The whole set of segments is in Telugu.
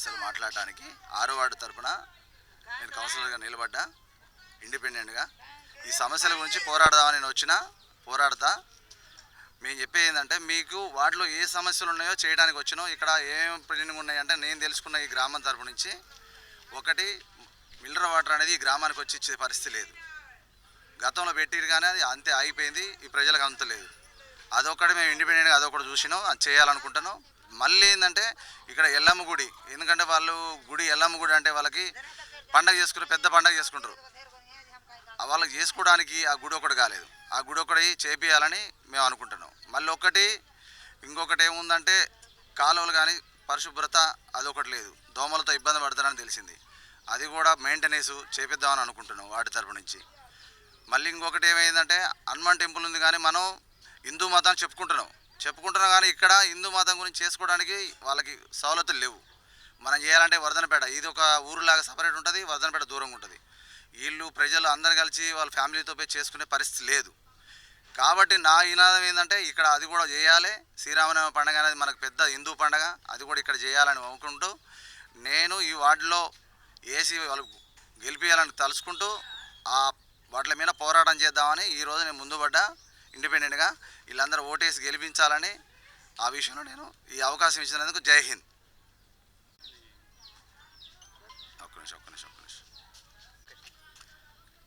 సమస్యలు మాట్లాడటానికి ఆరో వార్డు తరపున నేను కౌన్సిలర్గా నిలబడ్డా ఇండిపెండెంట్గా. ఈ సమస్యల గురించి పోరాడదామని నేను వచ్చిన పోరాడతా. మేము చెప్పేది ఏంటంటే మీకు వాటిలో ఏ సమస్యలు ఉన్నాయో చేయడానికి వచ్చినాం. ఇక్కడ ఏం పెండింగ్ ఉన్నాయంటే నేను తెలుసుకున్న ఈ గ్రామం తరపు నుంచి ఒకటి మిల్లర్ వాటర్ అనేది ఈ గ్రామానికి వచ్చి ఇచ్చే పరిస్థితి లేదు. గతంలో పెట్టిరు కానీ అది అంతే ఆగిపోయింది ఈ ప్రజలకు అంత లేదు. అదొకటి మేము ఇండిపెండెంట్గా అదొకటి చూసినాం అది చేయాలనుకుంటున్నాం. మళ్ళీ ఏంటంటే ఇక్కడ ఎల్లమ్మ గుడి. ఎందుకంటే వాళ్ళు గుడి ఎల్లమ్మ గుడి అంటే వాళ్ళకి పండగ చేసుకుని పెద్ద పండగ చేసుకుంటారు. వాళ్ళకి చేసుకోవడానికి ఆ గుడి ఒకటి కాలేదు. ఆ గుడి ఒకటి చేపియాలని మేము అనుకుంటున్నాం. మళ్ళీ ఒకటి ఇంకొకటి ఏముందంటే కాలువలు కానీ పరిశుభ్రత అదొకటి లేదు. దోమలతో ఇబ్బంది పడతారని తెలిసింది. అది కూడా మెయింటెనెన్స్ చేపిద్దామని అనుకుంటున్నాం వాటి తరపు నుంచి. మళ్ళీ ఇంకొకటి ఏమైందంటే హనుమాన్ టెంపుల్ ఉంది కానీ మనం హిందూ మతాన్ని చెప్పుకుంటున్నాం. చెప్పుకుంటున్నా కానీ ఇక్కడ హిందూ మతం గురించి చేసుకోవడానికి వాళ్ళకి సవలతులు లేవు. మనం చేయాలంటే వర్ధనపేట ఇది ఒక ఊరులాగా సపరేట్ ఉంటుంది వర్ధనపేట దూరంగా ఉంటుంది. వీళ్ళు ప్రజలు అందరు కలిసి వాళ్ళ ఫ్యామిలీతో పోయి చేసుకునే పరిస్థితి లేదు. కాబట్టి నా ఈనాదం ఏంటంటే ఇక్కడ అది కూడా చేయాలి. శ్రీరామనవమి పండుగ అనేది మనకు పెద్ద హిందూ పండుగ అది కూడా ఇక్కడ చేయాలని అనుకుంటూ నేను ఈ వార్డులో ఏసీ వాళ్ళు గెలిపించాలని తలుచుకుంటూ ఆ వాటి మీద పోరాటం చేద్దామని ఈరోజు నేను ముందుపడ్డా ఇండిపెండెంట్గా వీళ్ళందరూ ఓటేసి గెలిపించాలని ఆ విషయంలో నేను ఈ అవకాశం ఇచ్చినందుకు జై హింద్. ఒక్క నిమిషం ఒక్క నిమిషం ఒక్క నిమిషం.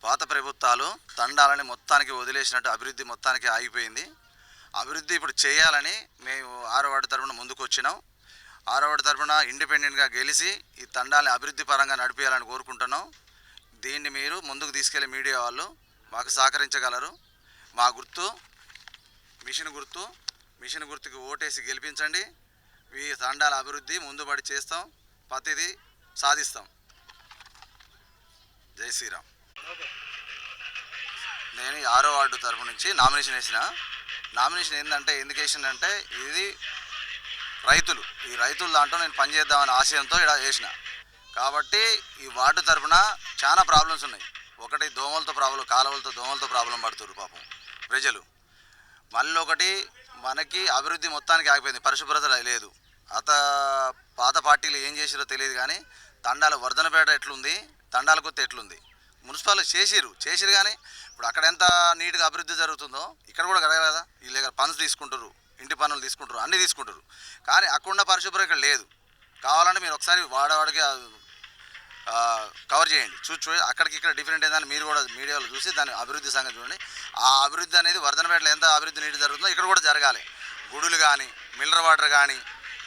పాత ప్రభుత్వాలు తండాలని మొత్తానికి వదిలేసినట్టు అభివృద్ధి మొత్తానికి ఆగిపోయింది. అభివృద్ధి ఇప్పుడు చేయాలని మేము ఆరో వార్డు ముందుకు వచ్చినాం. ఆరో వార్డు ఇండిపెండెంట్గా గెలిచి ఈ తండాలని అభివృద్ధి పరంగా నడిపించాలని కోరుకుంటున్నాం. దీన్ని మీరు ముందుకు తీసుకెళ్ళే మీడియా వాళ్ళు మాకు సహకరించగలరు. మా గుర్తు మిషన్ గుర్తు మిషన్ గుర్తుకి ఓటేసి గెలిపించండి. ఈ తండాల అభివృద్ధి ముందుబడి చేస్తాం ప్రతిదీ సాధిస్తాం. జై శ్రీరామ్. నేను ఆరో వార్డు తరపు నుంచి నామినేషన్ వేసిన. నామినేషన్ ఏంటంటే ఎందుకు అంటే ఇది రైతులు. ఈ రైతుల దాంట్లో నేను పనిచేద్దామనే ఆశయంతో ఇలా వేసిన. కాబట్టి ఈ వార్డు తరపున చాలా ప్రాబ్లమ్స్ ఉన్నాయి. ఒకటి దోమలతో ప్రాబ్లం కాలువలతో దోమలతో ప్రాబ్లం పడుతున్నారు పాపం. ప్రజలు. మళ్ళీ ఒకటి మనకి అభివృద్ధి మొత్తానికి ఆగిపోయింది. పరిశుభ్రత లేదు. అత పాత పార్టీలు ఏం చేసిరో తెలియదు కానీ తండాల వర్ధనపేట ఎట్లుంది? తండాల కొత్త ఎట్లుంది? మున్సిపాలిటీ చేసిరు. చేసిరు కానీ ఇప్పుడు అక్కడ ఎంత నీట్గా అభివృద్ధి జరుగుతుందో ఇక్కడ కూడా కదా కదా. వీళ్ళ దగ్గర పనులు తీసుకుంటారు ఇంటి పనులు తీసుకుంటారు అన్నీ తీసుకుంటారు కానీ అక్కడ పరిశుభ్రం ఇక్కడ లేదు. కావాలంటే మీరు ఒకసారి వాడవాడికి కవర్ చేయండి. చూసి చూ అక్కడికి ఇక్కడ డిఫరెంట్ ఏందని మీరు కూడా మీడియాలో చూసి దాని అభివృద్ధి సంగతి చూడండి. ఆ అభివృద్ధి అనేది వర్ధనపేటలో ఎంత అభివృద్ధి నీటి జరుగుతుందో ఇక్కడ కూడా జరగాలి. గుడులు కానీ మిల్లర్ వాటర్ కానీ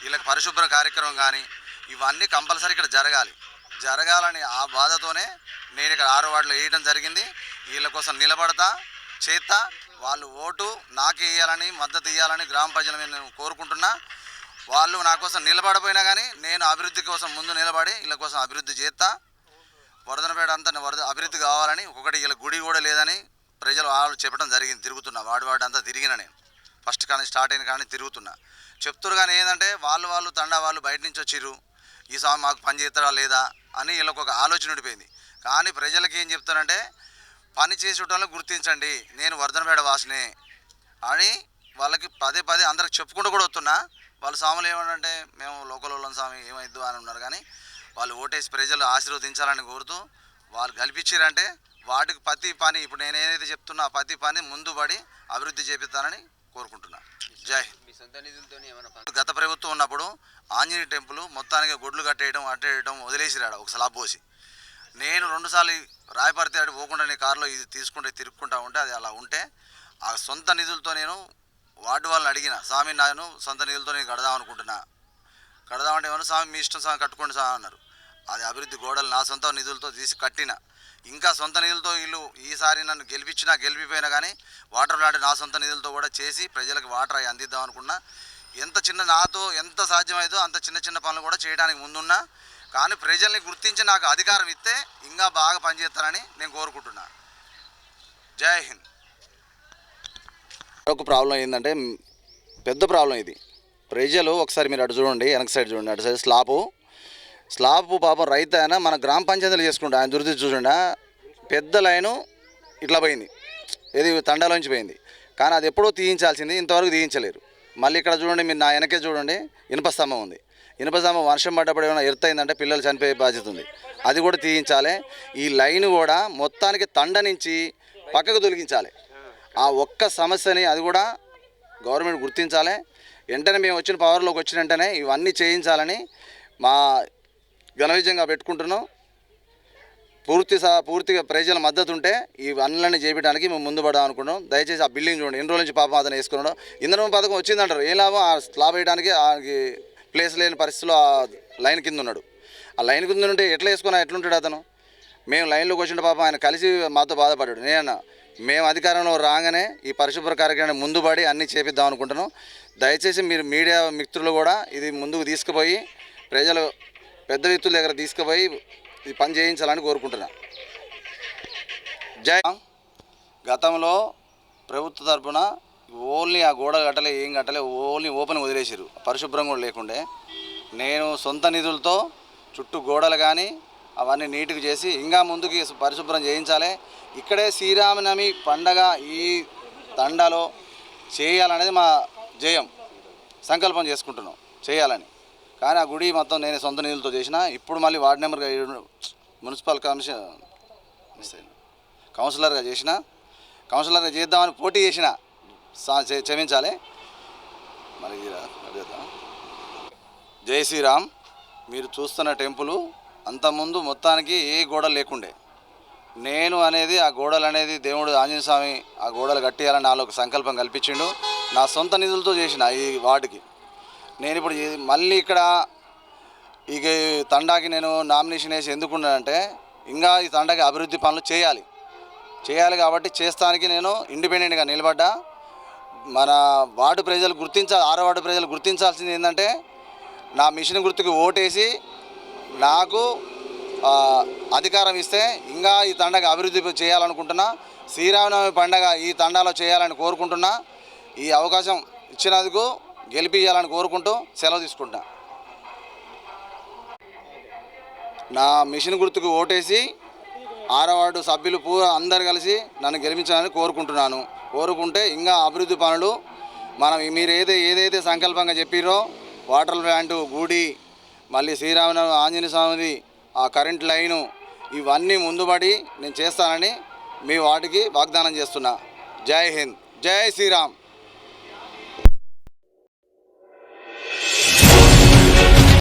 వీళ్ళకి పరిశుభ్ర కార్యక్రమం కానీ ఇవన్నీ కంపల్సరీ ఇక్కడ జరగాలి. జరగాలని ఆ బాధతోనే నేను ఇక్కడ ఆరు వార్డులో వేయడం జరిగింది. వీళ్ళ కోసం నిలబడతా చేస్తా. వాళ్ళు ఓటు నాకు వేయాలని మద్దతు ఇవ్వాలని గ్రామ ప్రజల మీద నేను కోరుకుంటున్నా. వాళ్ళు నా కోసం నిలబడపోయినా కానీ నేను అభివృద్ధి కోసం ముందు నిలబడి వీళ్ళ కోసం అభివృద్ధి చేస్తా. వరదనపేట అంతా వరద అభివృద్ధి కావాలని ఒకటి వీళ్ళ గుడి కూడా లేదని ప్రజలు వాళ్ళు చెప్పడం జరిగింది తిరుగుతున్నా. వాడి వాడి అంతా తిరిగిన నేను. ఫస్ట్ కానీ స్టార్ట్ అయిన కానీ తిరుగుతున్నా. చెప్తురు కానీ ఏంటంటే వాళ్ళు వాళ్ళు తండా వాళ్ళు బయట నుంచి వచ్చిర్రు. ఈ స్వామి మాకు పని చేస్తారా లేదా అని వీళ్ళకి ఒక ఆలోచన ఉండిపోయింది. కానీ ప్రజలకి ఏం చెప్తానంటే పని చేసేటోళ్ళని గుర్తించండి. నేను వర్ధనపేట వాసినే అని వాళ్ళకి పదే పదే అందరికి చెప్పుకుంటూ కూడా వస్తున్నా. వాళ్ళ స్వాములు ఏమంటే మేము లోకల్ వాళ్ళం స్వామి ఏమైద్దు అని ఉన్నారు. కానీ వాళ్ళు ఓటేసి ప్రజలు ఆశీర్వదించాలని కోరుతూ వాళ్ళు కల్పించారంటే వాటికి ప్రతి పని ఇప్పుడు నేను ఏదైతే చెప్తున్నా ఆ ప్రతి పని ముందు పడి అభివృద్ధి చేపిస్తానని కోరుకుంటున్నా. జై గత ప్రభుత్వం ఉన్నప్పుడు ఆంజనేయ టెంపుల్ మొత్తానికి గుడ్లు కట్టేయడం అట్టేయడం వదిలేసిరాడు ఒక స్లాబ్ పోసి. నేను రెండుసార్లు రాయపడితే పోకుండా నీ కారులో ఇది తీసుకుంటే తిరుక్కుంటా ఉంటే అది అలా ఉంటే ఆ సొంత నిధులతో నేను వార్డు వాళ్ళని అడిగిన స్వామి నేను సొంత నిధులతో నేను కడదాం అనుకుంటున్నా. కడదామంటే ఏమన్నా స్వామి మీ ఇష్టం స్వామి కట్టుకోండి స్వామి అన్నారు. అది అభివృద్ధి గోడలు నా సొంత నిధులతో తీసి కట్టిన. ఇంకా సొంత నిధులతో వీళ్ళు ఈసారి నన్ను గెలిపించినా గెలిపిపోయినా కానీ వాటర్ ప్లాంట్ నా సొంత నిధులతో కూడా చేసి ప్రజలకు వాటర్ అవి అందిద్దాం అనుకున్నా. ఎంత చిన్న నాతో ఎంత సాధ్యమైందో అంత చిన్న చిన్న పనులు కూడా చేయడానికి ముందున్నా. కానీ ప్రజల్ని గుర్తించి నాకు అధికారం ఇస్తే ఇంకా బాగా పనిచేస్తానని నేను కోరుకుంటున్నా. జై హింద్. ఒక ప్రాబ్లం ఏంటంటే పెద్ద ప్రాబ్లం ఇది. ప్రజలు ఒకసారి మీరు అటు చూడండి వెనక సైడ్ చూడండి అటు సైడ్ స్లాబు. స్లాబ్ పాపం రైతు ఆయన మన గ్రామ పంచాయతీలు చేసుకుంటా ఆయన దురదృష్టి చూడండి పెద్ద లైను ఇట్లా పోయింది. ఇది తండాలోంచి పోయింది. కానీ అది ఎప్పుడో తీయించాల్సింది ఇంతవరకు తీయించలేరు. మళ్ళీ ఇక్కడ చూడండి మీరు నా వెనకే చూడండి ఇనుప స్తంభం ఉంది. ఇనుప స్తంభం వర్షం పడ్డప్పుడు ఏమైనా ఎర్తయిందంటే పిల్లలు చనిపోయే బాధ్యత ఉంది. అది కూడా తీయించాలి. ఈ లైన్ కూడా మొత్తానికి తండ నుంచి పక్కకు తొలగించాలి. ఆ ఒక్క సమస్యని అది కూడా గవర్నమెంట్ గుర్తించాలి. వెంటనే మేము వచ్చిన పవర్లోకి వచ్చిన వెంటనే ఇవన్నీ చేయించాలని మా ఘన పెట్టుకుంటున్నాం. పూర్తి సహా పూర్తిగా ప్రజల మద్దతు ఉంటే ఈ అన్నిలన్నీ చేపించడానికి మేము ముందు పడదాం అనుకున్నాం దయచేసి ఆ బిల్డింగ్ చూడండి. ఎన్ని రోజుల నుంచి పాపం అతను వేసుకున్నాడు. ఇంధనం పథకం వచ్చిందంటారు. ఏం లాభం? ఆ స్లాబ్ వేయడానికి ఆయనకి ప్లేస్ లేని పరిస్థితిలో ఆ లైన్ కింద ఉన్నాడు. ఆ లైన్ కింద ఉంటే ఎట్లా వేసుకున్నా? ఎట్లుంటాడు అతను? మేము లైన్లోకి వచ్చిన పాపం ఆయన కలిసి మాతో బాధపడ్డాడు. నేను మేము అధికారంలో రాగానే ఈ పరిశుభ్ర కార్యక్రమాన్ని ముందు పడి అన్నీ చేపిద్దాం అనుకుంటున్నాం. దయచేసి మీరు మీడియా మిత్రులు కూడా ఇది ముందుకు తీసుకుపోయి ప్రజలు పెద్ద వ్యక్తుల దగ్గర తీసుకుపోయి ఇది పని చేయించాలని కోరుకుంటున్నా. జై గతంలో ప్రభుత్వ తరఫున ఓన్లీ ఆ గోడ కట్టలే ఏం కట్టలే ఓన్లీ ఓపెన్ వదిలేసారు పరిశుభ్రం కూడా లేకుండే. నేను సొంత నిధులతో చుట్టూ గోడలు కానీ అవన్నీ నీట్గా చేసి ఇంకా ముందుకి పరిశుభ్రం చేయించాలి. ఇక్కడే శ్రీరామనవమి పండగ ఈ తండలో చేయాలనేది మా జయం. సంకల్పం చేసుకుంటున్నాం చేయాలని. కానీ ఆ గుడి మొత్తం నేను సొంత నిధులతో చేసిన ఇప్పుడు మళ్ళీ వార్డు నెంబర్గా మున్సిపల్ కమిషన్ కౌన్సిలర్గా చేసిన కౌన్సిలర్గా చేద్దామని పోటీ చేసిన సా- చే- క్షమించాలి. మరి జై శ్రీరామ్. మీరు చూస్తున్న టెంపుల్ అంతకుముందు మొత్తానికి ఏ గోడలు లేకుండే. నేను అనేది ఆ గోడలు అనేది దేవుడు ఆంజనేయ స్వామి ఆ గోడలు కట్టేయాలని నాలో ఒక సంకల్పం కల్పించిండు. నా సొంత నిధులతో చేసిన ఈ వార్డుకి నేను ఇప్పుడు మళ్ళీ ఇక్కడ ఇక ఈ తండాకి నేను నామినేషన్ వేసి ఎందుకున్నానంటే ఇంకా ఈ తండాకి అభివృద్ధి పనులు చేయాలి. చేయాలి కాబట్టి చేస్తానికి నేను ఇండిపెండెంట్గా నిలబడ్డా. మన వార్డు ప్రజలు గుర్తించాలి ఆరో వార్డు ప్రజలు గుర్తించాల్సింది ఏంటంటే నా మిషన్ గుర్తుకు ఓటేసి నాకు అధికారం ఇస్తే ఇంకా ఈ తండగ అభివృద్ధి చేయాలనుకుంటున్నా. శ్రీరామనవమి పండగ ఈ తండాలో చేయాలని కోరుకుంటున్నా. ఈ అవకాశం ఇచ్చినందుకు గెలిపియాలని కోరుకుంటూ సెలవు తీసుకుంటా నా మిషన్ గుర్తుకు ఓటేసి ఆరవాడు సభ్యులు పూ అందరు కలిసి నన్ను గెలిపించాలని కోరుకుంటున్నాను. కోరుకుంటే ఇంకా అభివృద్ధి పనులు మనం మీరు ఏదైతే ఏదైతే సంకల్పంగా చెప్పిరో వాటర్ ప్లాంటు గుడి మళ్ళీ శ్రీరామనవ ఆంజనేయ స్వామిది ఆ కరెంట్ లైను ఇవన్నీ ముందుబడి నేను చేస్తానని మీ వాటికి వాగ్దానం చేస్తున్నా. జై హింద్. జై శ్రీరామ్.